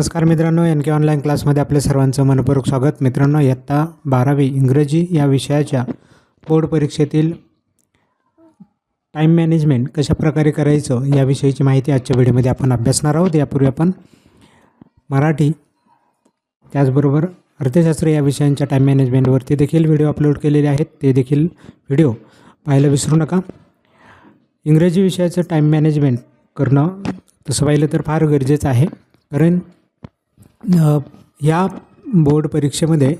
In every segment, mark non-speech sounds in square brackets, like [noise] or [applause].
नमस्कार मित्रांनो एन के ऑनलाईन क्लासमध्ये आपल्या सर्वांचं मनपूर्वक स्वागत. मित्रांनो इयत्ता बारावी इंग्रजी या विषयाच्या बोर्ड परीक्षेतील टाईम मॅनेजमेंट कशा प्रकारे करायचं याविषयीची माहिती आजच्या व्हिडिओमध्ये आपण अभ्यासणार आहोत. यापूर्वी आपण मराठी त्याचबरोबर अर्थशास्त्र या विषयांच्या टाईम मॅनेजमेंटवरती देखील व्हिडिओ अपलोड केलेले आहेत. ते देखील व्हिडिओ पाहायला विसरू नका. इंग्रजी विषयाचं टाईम मॅनेजमेंट करणं तसं पाहिलं तर फार गरजेचं आहे. कारण या बोर्ड परीक्षेमध्ये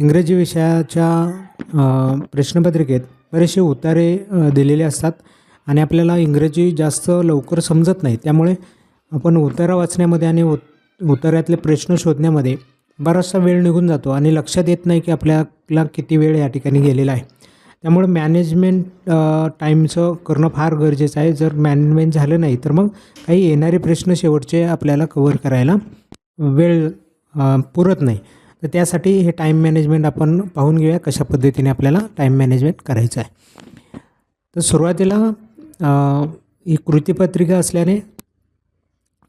इंग्रजी विषयाच्या प्रश्नपत्रिकेत बरेचसे उतारे दिलेले असतात आणि आपल्याला इंग्रजी जास्त लवकर समजत नाही. त्यामुळे आपण उतारा वाचण्यामध्ये आणि उत उतार्यातले प्रश्न शोधण्यामध्ये बराचसा वेळ निघून जातो आणि लक्षात येत नाही की आपल्याला किती वेळ या ठिकाणी गेलेला आहे. त्यामुळे मॅनेजमेंट टाईमचं करणं फार गरजेचं आहे. जर मॅनेजमेंट झालं नाही तर मग काही येणारे प्रश्न शेवटचे आपल्याला कवर करायला वेळ पुरत नाही. तर त्यासाठी हे टाईम मॅनेजमेंट आपण पाहून घेऊया कशा पद्धतीने आपल्याला टाईम मॅनेजमेंट करायचं आहे. तर सुरुवातीला ही कृतीपत्रिका असल्याने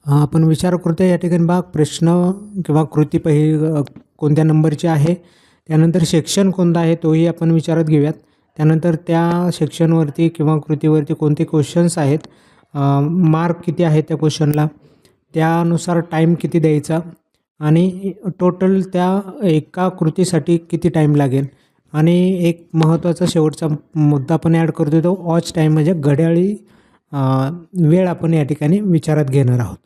आपण विचार करतो या ठिकाणी बा प्रश्न किंवा कृती पहि कोणत्या नंबरची आहे त्यानंतर सेक्शन कोणता आहे तोही आपण विचारात घेऊयात. त्यानंतर त्या सेक्शनवरती किंवा कृतीवरती कोणते क्वेश्चन्स आहेत मार्क किती आहे त्या क्वेश्चनला त्यानुसार टाईम किती द्यायचा आणि टोटल त्या एका कृतीसाठी किती टाईम लागेल? आणि एक महत्त्वाचा शेवटचा मुद्दा आपण ॲड करतो तो वॉच टाईम म्हणजे घड्याळी वेळ आपण या ठिकाणी विचारात घेणार आहोत.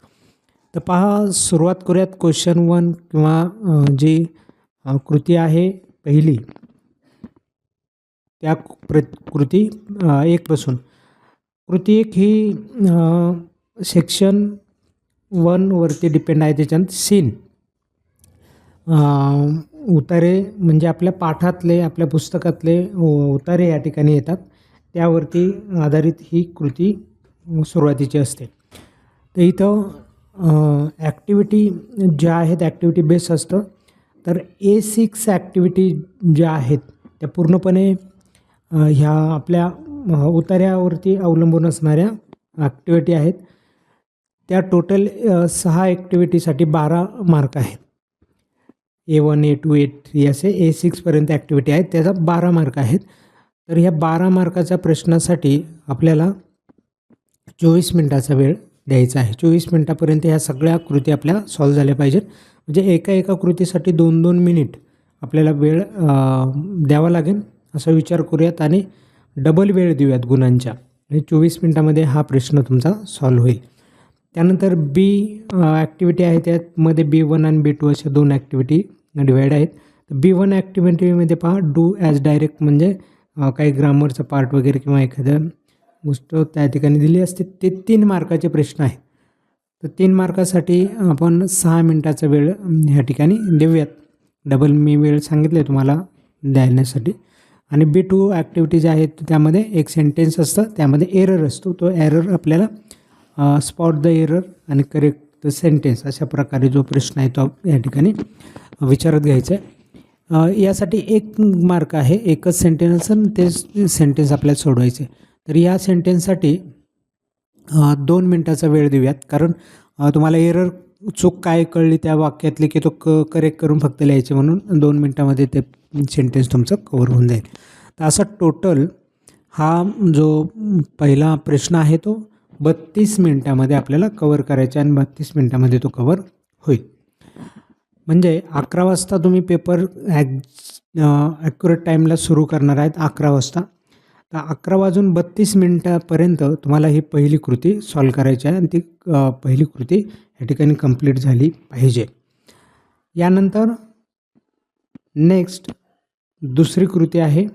तर पहा सुरुवात करूयात क्वेश्चन वन किंवा जी कृती आहे पहिली. त्या प्र कृती एक एकपासून कृती एक ही सेक्शन वनवरती डिपेंड आहे त्याच्यात सीन उतारे म्हणजे आपल्या पाठातले आपल्या पुस्तकातले उतारे या ठिकाणी येतात. त्यावरती आधारित ही कृती सुरुवातीची असते. तर इथं ॲक्टिव्हिटी ज्या आहेत ॲक्टिव्हिटी बेस असतं. तर ए सिक्स ॲक्टिव्हिटी ज्या आहेत त्या पूर्णपणे ह्या आपल्या उतार्यावरती अवलंबून असणाऱ्या ॲक्टिव्हिटी आहेत. त्या टोटल सहा ॲक्टिव्हिटीसाठी बारा मार्क आहेत. A one A two A three असे ए सिक्सपर्यंत ॲक्टिव्हिटी आहेत. त्याचा बारा मार्क आहेत. तर ह्या बारा मार्काच्या प्रश्नासाठी आपल्याला चोवीस मिनटाचा वेळ द्यायचा आहे. चोवीस मिनटापर्यंत ह्या सगळ्या कृती आपल्या सॉल्व झाल्या पाहिजेत. म्हणजे एका एका कृतीसाठी दोन दोन मिनिट आपल्याला वेळ द्यावा लागेल. असा विचार करूयात आणि डबल वेळ देऊयात गुणांच्या. म्हणजे चोवीस मिनटामध्ये हा प्रश्न तुमचा सॉल्व होईल. त्यानंतर बी ॲक्टिव्हिटी आहे त्यामध्ये बी वन आणि बी टू अशा दोन ॲक्टिव्हिटी डिवाईड आहेत. बी वन ॲक्टिव्हिटीमध्ये पहा डू ॲज डायरेक्ट म्हणजे काही ग्रामरचा पार्ट वगैरे किंवा एखाद्या गोष्ट त्या ठिकाणी दिली असते. ते तीन मार्काचे प्रश्न आहेत. तर तीन मार्कासाठी आपण सहा मिनटाचा वेळ ह्या ठिकाणी देऊयात. डबल मी वेळ सांगितले तुम्हाला द्यायण्यासाठी. आणि बी टू ॲक्टिव्हिटीज आहेत त्यामध्ये एक सेंटेन्स असतं. त्यामध्ये एरर असतो. तो एरर आपल्याला स्पॉट द एरर आणि करेक्ट द सेंटेन्स अशा प्रकारे जो प्रश्न आहे तो या ठिकाणी विचारत घ्यायचा आहे. यासाठी एक मार्क आहे एकच सेंटेन्स आणि ते सेंटेन्स आपल्याला सोडवायचे तर या सेंटेन्ससाठी दोन मिनटाचा वेळ देऊयात कारण तुम्हाला एरर चूक काय कळली त्या वाक्यातली की तो क करेक्ट करून फक्त लिहायचे म्हणून दोन मिनटामध्ये ते सेंटेन्स तुमचं कवर होऊन जाईल. तर असा टोटल हा जो पहिला प्रश्न आहे तो बत्तीस मिनटामध्ये आपल्याला कवर करायचा आणि बत्तीस मिनटामध्ये तो कवर होईल. म्हणजे अकरा वाजता तुम्ही पेपर ॲक ॲक्युरेट टाईमला सुरू करणार आहेत अकरा वाजता. तर अकरा वाजून बत्तीस मिनटापर्यंत तुम्हाला ही पहिली कृती सॉल्व करायची आहे आणि ती पहिली कृती या ठिकाणी कंप्लीट झाली पाहिजे. यानंतर नेक्स्ट दुसरी कृती आहे.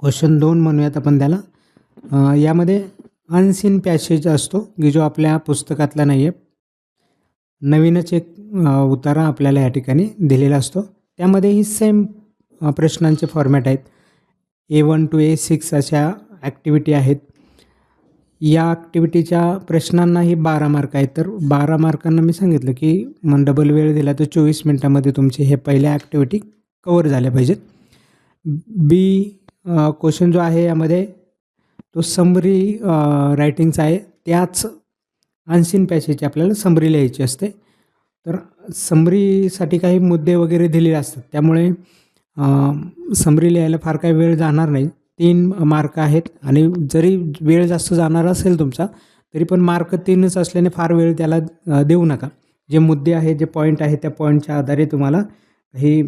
क्वेश्चन दोन म्हणूयात आपण त्याला. यामध्ये अनसीन पॅसेज असतो की जो आपल्या पुस्तकातला नाही आहे नवीनच एक उतारा आपल्याला या ठिकाणी दिलेला असतो. त्यामध्येही सेम प्रश्नांचे फॉर्मॅट आहेत. A one two A six अशा ॲक्टिव्हिटी आहेत. या ॲक्टिव्हिटीच्या प्रश्नांनाही बारा मार्क आहेत. तर बारा मार्कांना मी सांगितलं की मग डबल वेळ दिला तर चोवीस मिनटामध्ये तुमचे हे पहिल्या ॲक्टिव्हिटी कवर झाल्या पाहिजेत. बी क्वेश्चन जो आहे यामध्ये तो समरी रायटिंगचा आहे. त्याच अनसीन पॅसेजची आपल्याला समरी लिहायची असते. तर समरीसाठी काही मुद्दे वगैरे दिलेले असतात. त्यामुळे समरी लिहायला फार काही वेळ जाणार नाही. तीन मार्क आहेत आणि जरी वेळ जास्त जाणार असेल तुमचा तरी पण मार्क तीनच असल्याने फार वेळ त्याला देऊ नका. जे मुद्दे आहेत जे पॉईंट आहेत त्या पॉईंटच्या आधारे तुम्हाला ही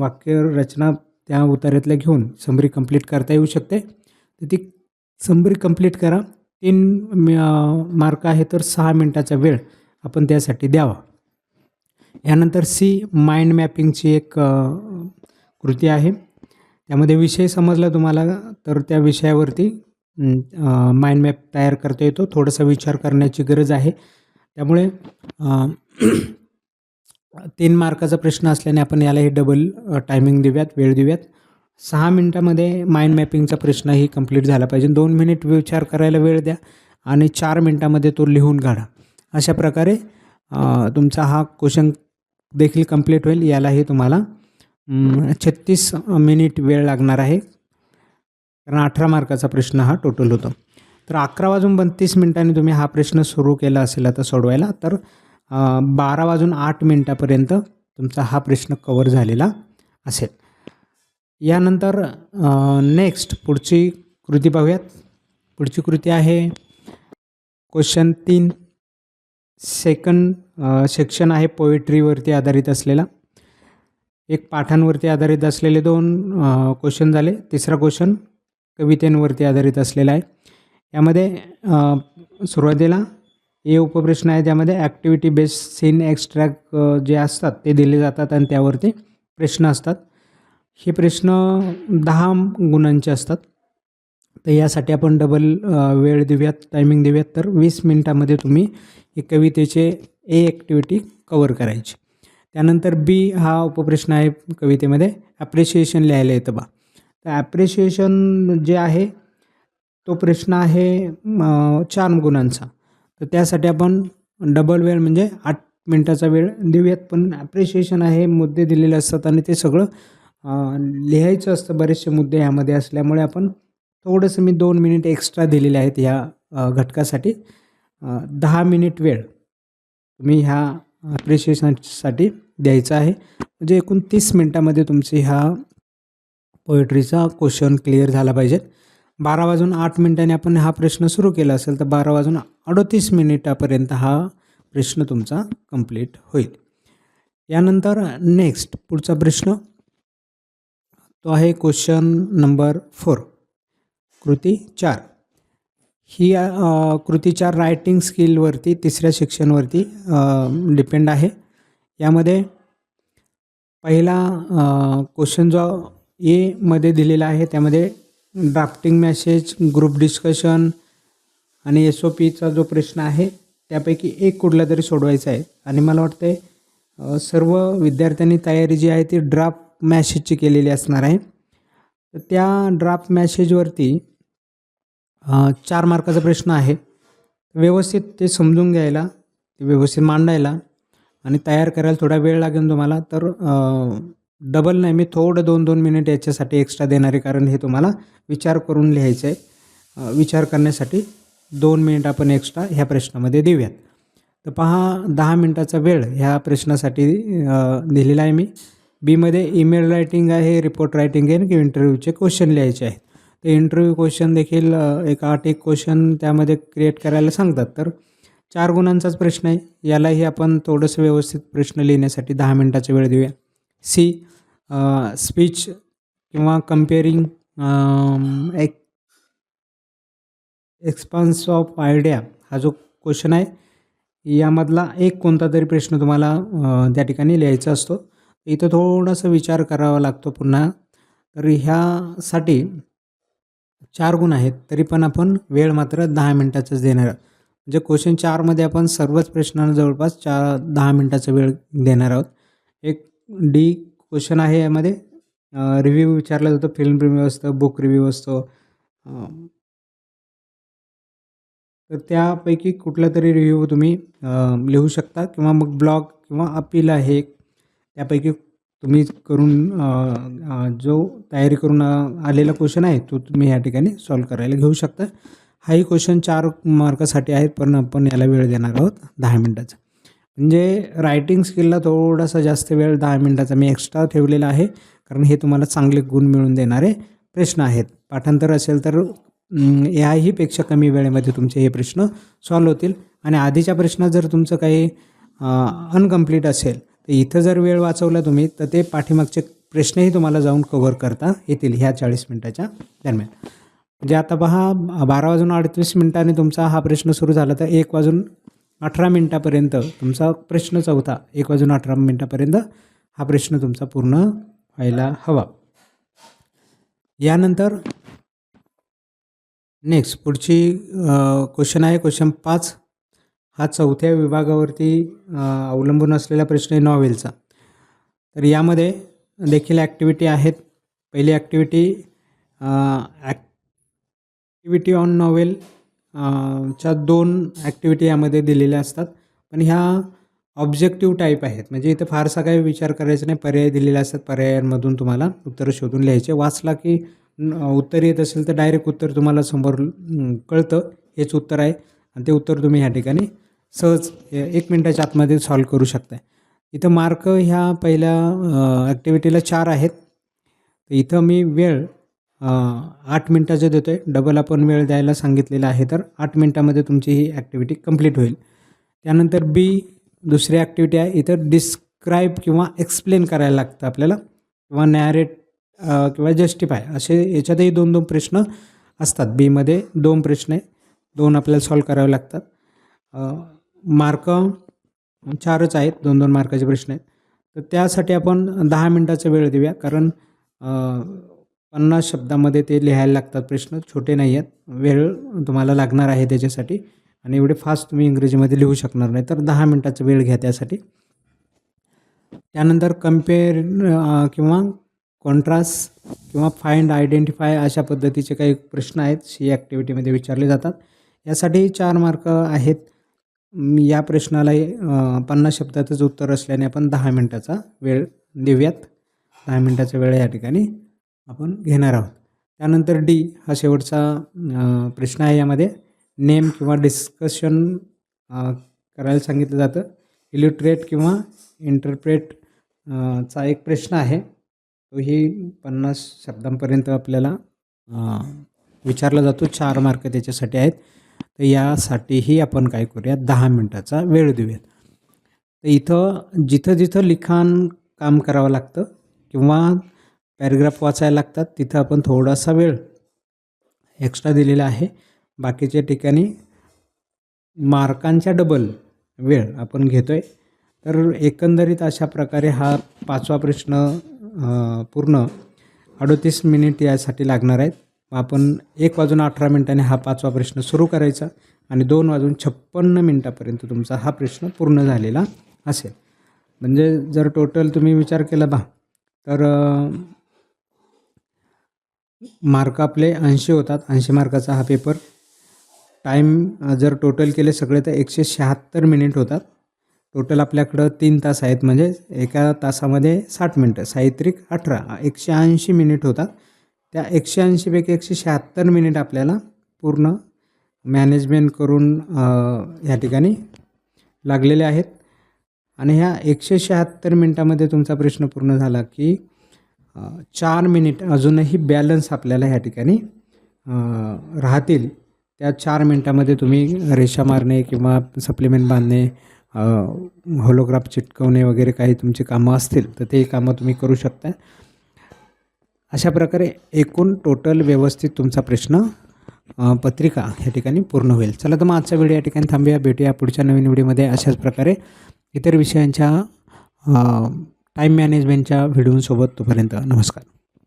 वाक्य रचना त्या उतार्यातल्या घेऊन समरी कंप्लीट करता येऊ शकते. तर ती समरी कंप्लीट करा. तीन मार्क आहे तर सहा मिनटाचा वेळ आपण त्यासाठी द्यावा. यानंतर सी माइंड मॅपिंगची एक कृती आहे. त्यामध्ये विषय समजला तुम्हाला तर त्या विषयावरती माइंड मॅप तयार करता येतो. थोडासा विचार करण्याची गरज आहे. त्यामुळे [clears throat] तीन मार्काचा प्रश्न असल्याने आपण यालाही डबल टायमिंग देऊयात वेळ देऊयात. सहा मिनटामध्ये माइंड मॅपिंगचा प्रश्नही कंप्लीट झाला पाहिजे. दोन मिनिट विचार करायला वेळ द्या आणि चार मिनटामध्ये तो लिहून काढा. अशा प्रकारे तुमचा हा क्वेश्चन देखील कंप्लीट होईल. यालाही तुम्हाला छत्तीस मिनिट वेळ लागणार आहे. कारण अठरा मार्काचा प्रश्न हा टोटल होतो. तर अकरा वाजून बत्तीस मिनिटांनी तुम्ही हा प्रश्न सुरू केला असेल आता सोडवायला तर बारा वाजून आठ मिनटापर्यंत तुमचा हा प्रश्न कवर झालेला असेल. यानंतर नेक्स्ट पुढची कृती पाहूयात. पुढची कृती आहे क्वेश्चन तीन. सेकंड सेक्शन आहे पोएट्रीवरती आधारित असलेला. एक पाठांवरती आधारित असलेले दोन क्वेश्चन झाले. तिसरा क्वेश्चन कवितेंवरती आधारित असलेला आहे. यामध्ये सुरुवातीला हे उपप्रश्न आहे त्यामध्ये ॲक्टिव्हिटी बेस्ड सीन एक्स्ट्रॅक्ट जे असतात ते दिले जातात आणि त्यावरती प्रश्न असतात. हे प्रश्न दहा गुणांचे असतात. तर यासाठी आपण डबल वेळ देऊयात टायमिंग देऊयात. तर वीस मिनटामध्ये तुम्ही हे कवितेचे ए ॲक्टिव्हिटी कवर करायची. त्यानंतर बी हा उपप्रश्न आहे कवितेमध्ये. ॲप्रिशिएशन लिहायला येतं बा. तर ॲप्रिशिएशन जे आहे तो प्रश्न आहे चार गुणांचा. तर त्यासाठी आपण डबल वेळ म्हणजे आठ मिनटाचा वेळ देऊयात. पण ॲप्रिशिएशन आहे मुद्दे दिलेले असतात आणि ते सगळं लिहायचं असतं बरेचसे मुद्दे ह्यामध्ये असल्यामुळे आपण थोडंसं मी दोन मिनिट एक्स्ट्रा दिलेले आहेत ह्या घटकासाठी. दहा मिनिट वेळ तुम्ही ह्या अप्रिशिएशनसाठी द्यायचा आहे. म्हणजे एकूण तीस मिनटामध्ये तुमची ह्या पोएट्रीचा क्वेश्चन क्लिअर झाला पाहिजे. बारा वाजून आठ मिनिटांनी आपण हा प्रश्न सुरू केला असेल तर बारा वाजून अडतीस मिनिटापर्यंत हा प्रश्न तुमचा कंप्लीट होईल. यानंतर नेक्स्ट पुढचा प्रश्न. तो आहे क्वेश्चन नंबर फोर. कृती चार. ही कृती चार रायटिंग स्किलवरती तिसऱ्या शिक्षणवरती डिपेंड आहे. यामध्ये पहिला क्वेश्चन जो एमध्ये दिलेला आहे त्यामध्ये ड्राफ्टिंग मॅसेज ग्रुप डिस्कशन आणि एस ओ पीचा जो प्रश्न आहे त्यापैकी एक कुठला तरी सोडवायचा आहे. आणि मला वाटतं सर्व विद्यार्थ्यांनी तयारी जी आहे ती ड्राफ्ट मॅसेजची केलेली असणार आहे. तर त्या ड्राफ्ट मॅसेजवरती चार मार्काचा प्रश्न आहे. व्यवस्थित ते समजून घ्यायला ते व्यवस्थित मांडायला आणि तयार करायला थोडा वेळ लागेल तुम्हाला. तर डबल नाही मी थोडं दोन दोन मिनिट याच्यासाठी एक्स्ट्रा देणार आहे. कारण हे तुम्हाला विचार करून लिहायचं आहे. विचार करण्यासाठी दोन मिनिट आपण एक्स्ट्रा ह्या प्रश्नामध्ये देऊयात. तर पहा दहा मिनटाचा वेळ ह्या प्रश्नासाठी दिलेला आहे मी. बीमध्ये ईमेल रायटिंग आहे रिपोर्ट रायटिंग आहे किंवा इंटरव्ह्यूचे क्वेश्चन लिहायचे आहेत. तर इंटरव्ह्यू क्वेश्चन देखील एक आठ एक क्वेश्चन त्यामध्ये क्रिएट करायला सांगतात. तर चार गुणांचाच प्रश्न आहे. यालाही आपण थोडंसं व्यवस्थित प्रश्न लिहिण्यासाठी दहा मिनटाचा वेळ देऊया. सी स्पीच किंवा कम्पेअरिंग एक एक्सपान्स ऑफ आयडिया हा जो क्वेश्चन आहे यामधला एक कोणता तरी प्रश्न तुम्हाला त्या ठिकाणी लिहायचा असतो. इथं थोडासा विचार करावा लागतो पुन्हा. तर ह्यासाठी चार गुण आहेत तरी पण आपण वेळ मात्र दहा मिनटाचाच देणार आहोत. म्हणजे क्वेश्चन चारमध्ये आपण सर्वच प्रश्नांना जवळपास चार दहा मिनटाचा वेळ देणार आहोत. एक डी क्वेश्चन आहे यामध्ये. रिव्ह्यू विचारला जातो फिल्म रिव्ह्यू असतं बुक रिव्ह्यू असतो. तर त्यापैकी कुठला तरी रिव्ह्यू तुम्ही लिहू शकता किंवा मग ब्लॉग किंवा अपील आहे एक. त्यापैकी तुम्ही करून जो तयारी करून आलेला क्वेश्चन आहे तो तुम्ही या ठिकाणी सॉल्व करायला घेऊ शकता. हाही क्वेश्चन चार मार्कासाठी आहेत पण आपण याला वेळ देणार आहोत दहा मिनटाचा. म्हणजे रायटिंग स्किलला थोडासा जास्त वेळ दहा मिनटाचा मी एक्स्ट्रा ठेवलेला आहे कारण हे तुम्हाला चांगले गुण मिळून देणारे प्रश्न आहेत. पाठांतर असेल तर याहीपेक्षा कमी वेळेमध्ये तुमचे हे प्रश्न सॉल्व होतील. आणि आधीच्या प्रश्नात जर तुमचं काही अनकम्प्लीट असेल तर इथं जर वेळ वाचवला तुम्ही तर ते पाठीमागचे प्रश्नही तुम्हाला जाऊन कव्हर करता येतील ह्या चाळीस मिनटाच्या दरम्यान. म्हणजे आता पहा बारा वाजून अडतीस मिनटांनी तुमचा हा प्रश्न सुरू झाला तर एक वाजून अठरा मिनटापर्यंत तुमचा प्रश्न चौथा एक वाजून अठरा मिनटापर्यंत हा प्रश्न तुमचा पूर्ण व्हायला हवा. यानंतर नेक्स्ट पुढची क्वेश्चन आहे क्वेश्चन पाच. हा चौथ्या विभागावरती अवलंबून असलेला प्रश्न आहे नॉवेलचा. तर यामध्ये देखील ॲक्टिव्हिटी आहेत. पहिली ॲक्टिव्हिटी ॲक्टिव्हिटी ऑन नॉवेल च्या दोन ॲक्टिव्हिटी यामध्ये दिलेल्या असतात. पण ह्या ऑब्जेक्टिव्ह टाईप आहेत. म्हणजे इथं फारसा काही विचार करायचा नाही. पर्याय दिलेले असतात पर्यायांमधून तुम्हाला उत्तरं शोधून लिहायचे. वाचला की उत्तर येत असेल तर डायरेक्ट उत्तर तुम्हाला समोर कळतं. हेच उत्तर आहे. आणि ते उत्तर तुम्ही ह्या ठिकाणी सहज एक मिनटाच्या आतमध्ये सॉल्व करू शकताय. इथं मार्क ह्या पहिल्या ॲक्टिव्हिटीला चार आहेत. तर इथं मी वेळ आठ मिनटाचं देतो आहे डबल आपण वेळ द्यायला सांगितलेला आहे तर आठ मिनटामध्ये तुमची ही ॲक्टिव्हिटी कंप्लीट होईल. त्यानंतर बी दुसरी ॲक्टिव्हिटी आहे. इथं डिस्क्राईब किंवा एक्सप्लेन करायला लागतं आपल्याला. किंवा नॅरेट किंवा जस्टिफाय असे याच्यातही दोन दोन प्रश्न असतात. बीमध्ये दोन प्रश्न आहे. दोन आपल्याला सॉल्व करावे लागतात. मार्क चारच आहेत दोन दोन मार्काचे प्रश्न आहेत. तर त्यासाठी आपण दहा मिनटाचा वेळ देऊया कारण पन्नास शब्दामध्ये ते लिहायला लागतात प्रश्न छोटे नाही आहेत. वेळ तुम्हाला लागणार आहे त्याच्यासाठी आणि एवढे फास्ट तुम्ही इंग्रजीमध्ये लिहू शकणार नाही तर दहा मिनटाचा वेळ घ्या त्यासाठी. त्यानंतर कंपेअर किंवा कॉन्ट्रास्ट किंवा फाइंड आयडेंटिफाय अशा पद्धतीचे काही प्रश्न आहेत सी ॲक्टिव्हिटीमध्ये विचारले जातात. यासाठी चार मार्क आहेत. या प्रश्नालाही पन्नास शब्दातच उत्तर असल्याने आपण दहा मिनटाचा वेळ देऊयात. दहा मिनटाचा वेळ या ठिकाणी आपण घेणार आहोत. त्यानंतर डी हा शेवटचा प्रश्न आहे यामध्ये. नेम किंवा डिस्कशन करायला सांगितलं जातं. इल्युट्रेट किंवा इंटरप्रेट चा एक प्रश्न आहे. तोही पन्नास शब्दांपर्यंत आपल्याला विचारला जातो. चार मार्क त्याच्यासाठी आहेत. तर यासाठीही आपण काय करूया दहा मिनटाचा वेळ देऊयात. तर इथं जिथं जिथं लिखाण काम करावं लागतं किंवा पॅरेग्राफ वाचायला लागतात तिथं आपण थोडासा वेळ एक्स्ट्रा दिलेला आहे. बाकीच्या ठिकाणी मार्कांच्या डबल वेळ आपण घेतो आहे तर एकंदरीत अशा प्रकारे हा पाचवा प्रश्न पूर्ण अडोतीस मिनिट यासाठी लागणार आहेत. मग आपण एक वाजून अठरा मिनिटांनी हा पाचवा प्रश्न सुरू करायचा आणि दोन वाजून छप्पन्न मिनटापर्यंत तुमचा हा प्रश्न पूर्ण झालेला असेल. म्हणजे जर टोटल तुम्ही विचार केला बा तर मार्क आपले ऐंशी होतात. ऐंशी मार्काचा हा पेपर टाईम जर टोटल केले सगळे तर एकशे शहात्तर मिनिट होतात. टोटल आपल्याकडं तीन तास आहेत. म्हणजे एका तासामध्ये साठ मिनटं. साहित्रिक अठरा एकशे ऐंशी मिनिट होतात. त्या एकशे ऐंशीपैकी एकशे शहात्तर मिनिट आपल्याला पूर्ण मॅनेजमेंट करून ह्या ठिकाणी लागलेले आहेत. आणि ह्या एकशे शहात्तर मिनटामध्ये तुमचा प्रश्न पूर्ण झाला की चार मिनिट अजूनही बॅलन्स आपल्याला ह्या ठिकाणी राहतील. त्या चार मिनटामध्ये तुम्ही रेषा मारणे किंवा सप्लिमेंट बांधणे होलोग्राफ चिटकवणे वगैरे काही तुमची कामं असतील तर ते कामं तुम्ही करू शकता. अशा प्रकारे एकूण टोटल व्यवस्थित तुमचा प्रश्न पत्रिका या ठिकाणी पूर्ण होईल. चला तर मग आजचा व्हिडिओ या ठिकाणी थांबूया. भेटूया पुढच्या नवीन व्हिडिओमध्ये अशाच प्रकारे. इतर विषयांच्या टाईम मॅनेजमेंटच्या व्हिडिओसोबत तोपर्यंत नमस्कार.